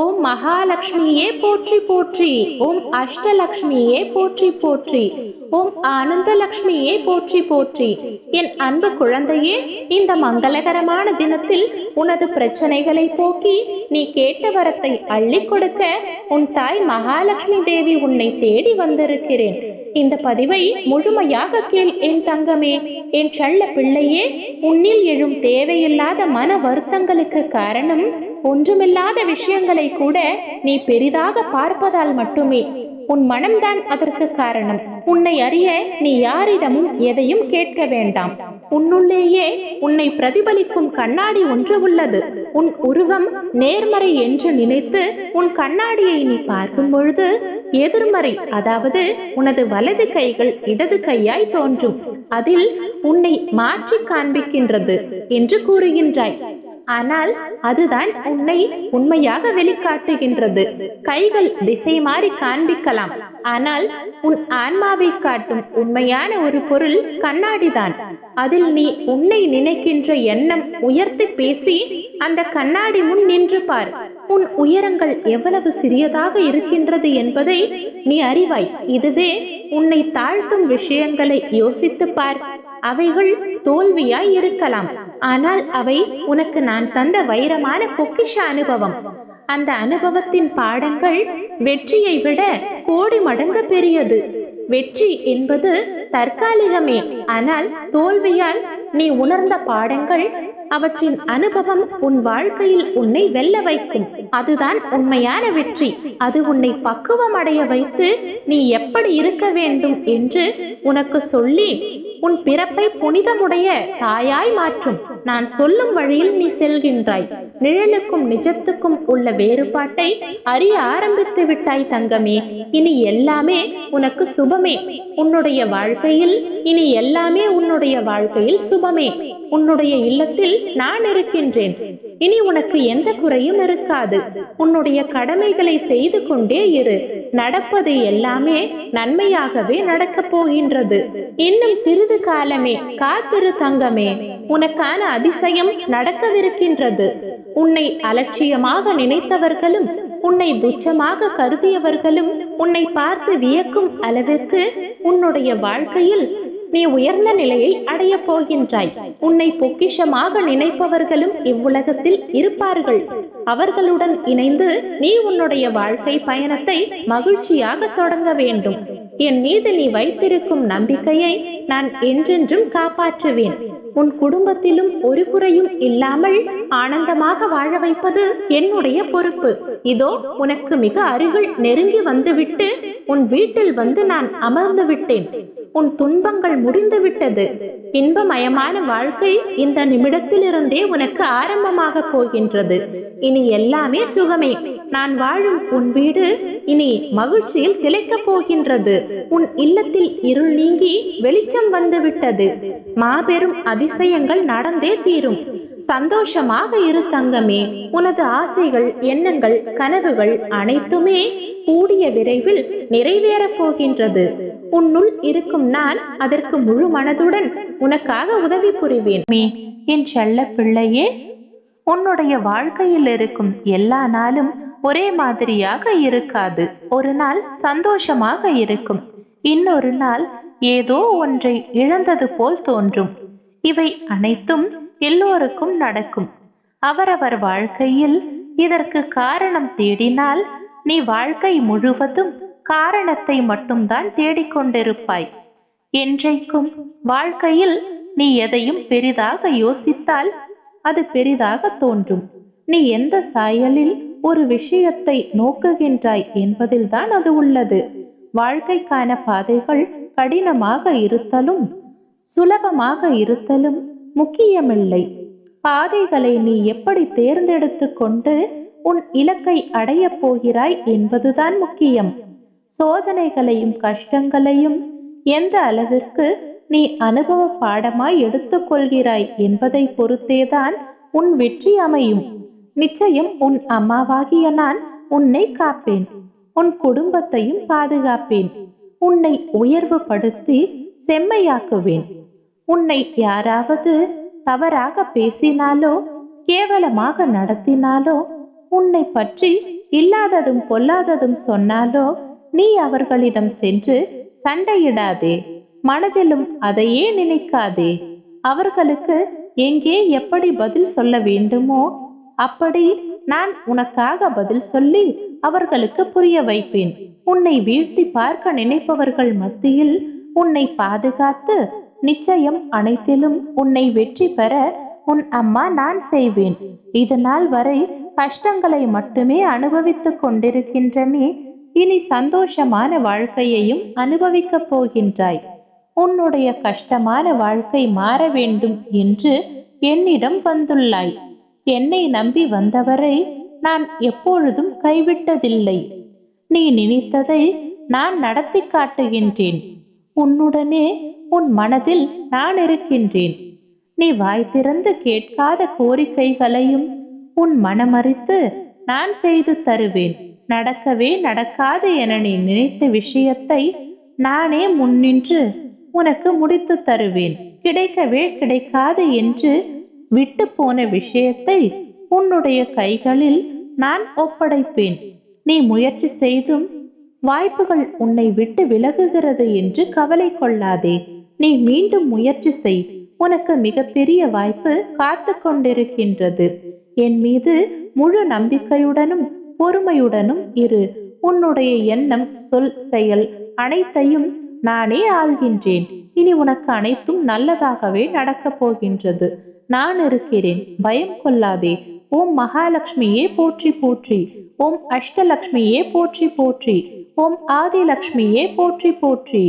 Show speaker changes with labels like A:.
A: ஓம் மகாலட்சுமியே போற்றி போற்றி ஓம் அஷ்டலக்ஷ்மியே போற்றி போற்றி ஓம் ஆனந்தலட்சுமியே போற்றி போற்றி. என் அன்பு குழந்தையே இந்த மங்களகரமான தினத்தில் உனது பிரச்சனைகளை போக்கி நீ கேட்ட வரத்தை அள்ளி கொடுக்க உன் தாய் மகாலட்சுமி தேவி உன்னை தேடி வந்திருக்கிறேன். இந்த பதிவை முழுமையாக கேள் என் தங்கமே. என் செல்ல பிள்ளையே உன்னில் எழும் தேவையில்லாத மன வருத்தங்களுக்கு காரணம் ஒன்றுமில்லாத விஷயங்களை கூட நீ பெரிதாக பார்ப்பதால் மட்டுமே உன் மனம்தான் அதற்கு காரணம். உன்னை அறிய நீ யாரிடமும் எதையும் கேட்க வேண்டாம். உன்னுள்ளேயே உன்னை பிரதிபலிக்கும் கண்ணாடி ஒன்று உள்ளது. உன் உருவம் நேர்மறை என்று நினைத்து உன் கண்ணாடியை நீ பார்க்கும் பொழுது எதிர்மறை அதாவது உனது வலது கைகள் இடது கையாய் தோன்றும். அதில் உன்னை மாற்றி காண்பிக்கின்றது என்று கூறுகின்றாய். ஆனால் அதுதான் உன்னை உண்மையாக வெளிக்காட்டுகின்றது. கைகள் திசை மாறி காண்பிக்கலாம். ஆனால் உன் ஆன்மாவை காட்டும் உண்மையான ஒரு பொருள் கண்ணாடிதான். அதில் நீ உன்னை நினைக்கின்ற எண்ணம் உயர்த்தி பேசி அந்த கண்ணாடி முன் நின்று பார். உன் உயரங்கள் எவ்வளவு சிறியதாக இருக்கின்றது என்பதை நீ அறிவாய். இதுவே உன்னை தாழ்த்தும் விஷயங்களை யோசித்து பார். அவைகள் தோல்வியாய் இருக்கலாம். ஆனால் அவை உனக்கு நான் தந்த வைரமான பொக்கிஷ அனுபவம். அந்த அனுபவத்தின் பாடங்கள் வெற்றியை விட கோடி மடங்கு பெரியது. வெற்றி என்பது தற்காலிகமே ஆனால் தோல்வியால் நீ உணர்ந்த பாடங்கள் அவற்றின் அனுபவம் உன் வாழ்க்கையில் உன்னை வெல்ல வைக்கும். அதுதான் உண்மையான வெற்றி. அது உன்னை பக்குவம் அடைய வைத்து நீ எப்படி இருக்க வேண்டும் என்று உனக்கு சொல்லி உன் பிறப்பை புனிதமுடைய தாயாய் மாற்றும். நான் சொல்லும் வழியில் நீ செல்கின்றாய். நிழலுக்கும் நிஜத்துக்கும் உள்ள வேறுபாட்டை அறிய ஆரம்பித்து விட்டாய் தங்கமே. இனி எல்லாமே உனக்கு சுபமே. உன்னுடைய வாழ்க்கையில் இனி எல்லாமே உன்னுடைய வாழ்க்கையில் சுபமே. உன்னுடைய இல்லத்தில் நான் இருக்கின்றேன். இனி உனக்கு எந்த குறையும் இருக்காது. உன்னுடைய கடமைகளை செய்து கொண்டே இரு. நடப்பது எல்லாமே நன்மையாகவே நடக்கப் போகின்றது. இன்னும் சிறிது காலமே காத்திரு தங்கமே உனக்கான அதிசயம் நடக்கவிருக்கின்றது. உன்னை அலட்சியமாக நினைத்தவர்களும் உன்னை துச்சமாக கருதியவர்களும் உன்னை பார்த்து வியக்கும் அளவிற்கு உன்னுடைய வாழ்க்கையில் நீ உயர்ந்த நிலையை அடையப் போகின்றாய். உன்னை பொக்கிஷமாக நினைப்பவர்களும் இவ்வுலகத்தில் இருப்பார்கள். அவர்களுடன் இணைந்து நீ உன்னுடைய வாழ்க்கை பயணத்தை மகிழ்ச்சியாக தொடங்க வேண்டும். என் மீது நீ வைத்திருக்கும் நம்பிக்கையை நான் என்றென்றும் காப்பாற்றுவேன். உன் குடும்பத்திலும் ஒரு குறையும் இல்லாமல் ஆனந்தமாக வாழ வைப்பது என்னுடைய பொறுப்பு. இதோ உனக்கு மிக அருகில் நெருங்கி வந்துவிட்டு உன் வீட்டில் வந்து நான் அமர்ந்து விட்டேன். உன் துன்பங்கள் முடிந்து விட்டது. இன்பமயமான வாழ்க்கை இந்த நிமிடத்திலிருந்தே உனக்கு ஆரம்பமாக போகின்றது. இனி எல்லாமே சுகமே. நான் வாழும் உன் வீடு இனி மகிழ்ச்சியில் திளைக்கப் போகின்றது. உன் இல்லத்தில் இருள் நீங்கி வெளிச்சம் வெளிச்சம் வந்துவிட்டது. மாபெரும் அதிசயங்கள் நடந்தே தீரும். சந்தோஷமாக இரு தங்கமே உனது ஆசைகள் எண்ணங்கள் கனவுகள் அனைத்துமே கூடிய விரைவில் நிறைவேறப் போகின்றது. உன்னுள் இருக்கும் நான் அதற்கு முழு மனதுடன் உனக்காக உதவி புரிவேன். மே என் செல்ல பிள்ளையே உன்னுடைய வாழ்க்கையில் இருக்கும் எல்லா நாளும் ஒரே மாதிரியாக இருக்காது. ஒரு நாள் சந்தோஷமாக இருக்கும். இன்னொரு நாள் ஏதோ ஒன்றை இழந்தது போல் தோன்றும். இவை அனைத்தும் எல்லோருக்கும் நடக்கும். அவரவர் வாழ்க்கையில் இதற்கு காரணம் தேடினால் நீ வாழ்க்கை முழுவதும் காரணத்தை மட்டும்தான் தேடிக்கொண்டிருப்பாய். என்றைக்கும் வாழ்க்கையில் நீ எதையும் பெரிதாக யோசித்தால் அது பெரிதாக தோன்றும். நீ எந்த சாயலில் ஒரு விஷயத்தை நோக்குகின்றாய் என்பதில்தான் அது உள்ளது. வாழ்க்கைக்கான பாதைகள் கடினமாக இருத்தலும் சுலபமாக இருத்தலும் முக்கியமில்லை. பாதைகளை நீ எப்படி தேர்ந்தெடுத்து கொண்டு உன் இலக்கை அடையப் போகிறாய் என்பதுதான் முக்கியம். சோதனைகளையும் கஷ்டங்களையும் எந்த அளவிற்கு நீ அனுபவ பாடமாய் எடுத்துக்கொள்கிறாய் என்பதை பொறுத்தேதான் உன் வெற்றி அமையும். நிச்சயம் உன் அம்மாவாகிய நான் உன்னை காப்பேன். உன் குடும்பத்தையும் பாதுகாப்பேன். உன்னை உயர்வுபடுத்தி செம்மையாக்குவேன். உன்னை யாராவது தவறாக பேசினாலோ கேவலமாக நடத்தினாலோ உன்னை பற்றி இல்லாததும் பொல்லாததும் சொன்னாலோ நீ அவர்களிடம் சென்று சண்டையிடாதே. மனதிலும் அதையே நினைக்காதே. அவர்களுக்கு எங்கே எப்படி பதில் சொல்ல வேண்டுமோ அப்படி நான் உனக்காக பதில் சொல்லி அவர்களுக்கு புரிய வைப்பேன். உன்னை வீழ்த்தி பார்க்க நினைப்பவர்கள் மத்தியில் உன்னை பாதுகாத்து நிச்சயம் அனைத்திலும் உன்னை வெற்றி பெற உன் அம்மா நான் செய்வேன். இது நாள் வரை கஷ்டங்களை மட்டுமே அனுபவித்துக் கொண்டிருக்கின்ற நீ இனி சந்தோஷமான வாழ்க்கையையும் அனுபவிக்கப் போகின்றாய். உன்னுடைய கஷ்டமான வாழ்க்கை மாற வேண்டும் என்று என்னிடம் வந்துள்ளாய். என்னை நம்பி வந்தவரை நான் எப்பொழுதும் கைவிட்டதில்லை. நீ நினைத்ததை நான் நடத்தி காட்டுகின்றேன். உன்னுடனே உன் மனதில் நான் இருக்கின்றேன். நீ வாய் திறந்து கேட்காத கோரிக்கைகளையும் உன் மனமறித்து நான் செய்து தருவேன். நடக்கவே நடக்காது என நீ நினைத்த விஷயத்தை நானே முன்னின்று உனக்கு முடித்து தருவேன். கிடைக்கவே கிடைக்காது என்று விட்டு போன விஷயத்தை உன்னுடைய கைகளில் நான் ஒப்படைப்பேன். நீ முயற்சி செய்தும் வாய்ப்புகள் உன்னை விட்டு விலகுகிறது என்று கவலை கொள்ளாதே. நீ மீண்டும் முயற்சி செய். உனக்கு மிகப்பெரிய வாய்ப்பு காத்து கொண்டிருக்கின்றது. என் மீது முழு நம்பிக்கையுடனும் பொறுமையுடனும் இரு. உன்னுடைய எண்ணம் சொல் செயல் அனைத்தையும் நானே ஆள்கின்றேன். இனி உனக்கு அனைத்தும் நல்லதாகவே நடக்கப் போகின்றது. நான் இருக்கிறேன். பயம் கொள்ளாதே. ஓம் மகாலட்சுமியே போற்றி போற்றி ஓம் அஷ்டலக்ஷ்மியே போற்றி போற்றி ஓம் ஆதிலக்ஷ்மியே போற்றி போற்றி.